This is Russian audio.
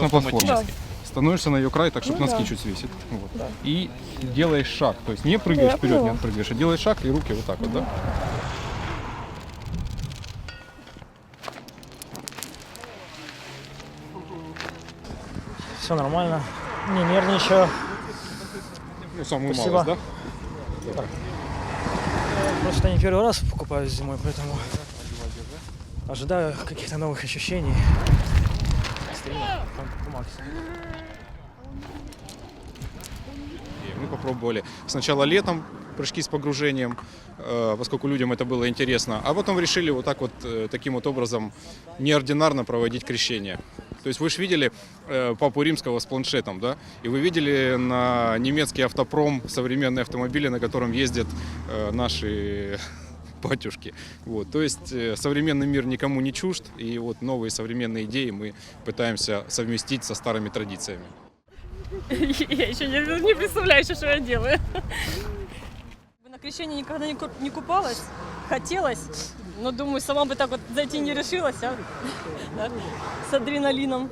на автоматически. Становишься на ее край, так, чтобы Ну носки да. чуть свесит. Вот. Да. И делаешь шаг. То есть не прыгаешь Я вперед, не отпрыгаешь, а делаешь шаг и руки вот так вот, да? Все нормально. Не нервничаю. Ну, самую Спасибо. малость, да? Я просто не первый раз покупаюсь зимой, поэтому ожидаю каких-то новых ощущений. Мы попробовали сначала летом прыжки с погружением, э, поскольку людям это было интересно, а потом решили вот так вот, э, таким вот образом, неординарно проводить крещение. То есть вы же видели э, папу римского с планшетом, да? И вы видели на немецкий автопром современные автомобили, на котором ездят наши батюшки. Вот. То есть э, современный мир никому не чужд, и вот новые современные идеи мы пытаемся совместить со старыми традициями. Я еще не, не представляю, что я делаю. На крещении никогда не, ку- не купалась. Хотелось, но думаю, сама бы так вот зайти не решилась, а? С адреналином.